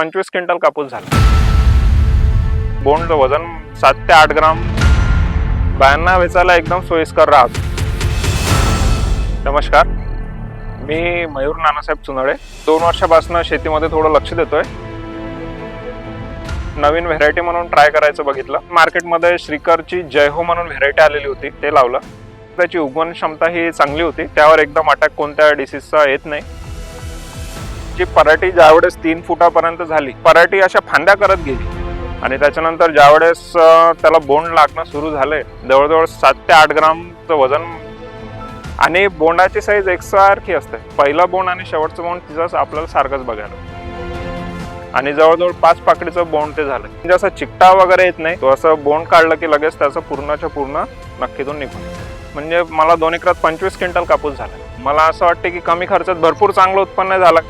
पंचवीस क्विंटल कापूस झाला. बोंडचं वजन सात ते आठ ग्राम. बायांना वेचायला एकदम सोयीस्कर राहत. नमस्कार. मी मयूर नानासाहेब चुनळे. दोन वर्षापासून शेतीमध्ये थोडं लक्ष देतोय. नवीन व्हेरायटी म्हणून ट्राय करायचं बघितलं. मार्केटमध्ये श्रीकरची जयहो म्हणून व्हेरायटी आलेली होती ते लावलं. त्याची उगवण क्षमता ही चांगली होती. त्यावर एकदम अटॅक कोणत्या डिसीजचा येत नाही. त्याची पराठी ज्यावेळेस तीन फुटापर्यंत झाली पराठी अशा फांद्या करत गेली. आणि त्याच्यानंतर ज्यावेळेस त्याला बोंड लागणं सुरू झाले जवळजवळ सात ते आठ ग्रामचं वजन आणि बोंडाची साईज एकसारखी असते. पहिला बोंड आणि शेवटचं बोंड तिचं आपल्याला सारखंच बघायला. आणि जवळजवळ पाच पाकडीचं बोंड ते झालं. म्हणजे असं चिकटा वगैरे येत नाही. तो असं बोंड काढलं की लगेच त्याचं पूर्णच्या पूर्ण नक्कीतून निघून. म्हणजे मला दोन एकरात पंचवीस क्विंटल कापूस झाला. मला असं वाटते की कमी खर्चात भरपूर चांगलं उत्पन्न झालं.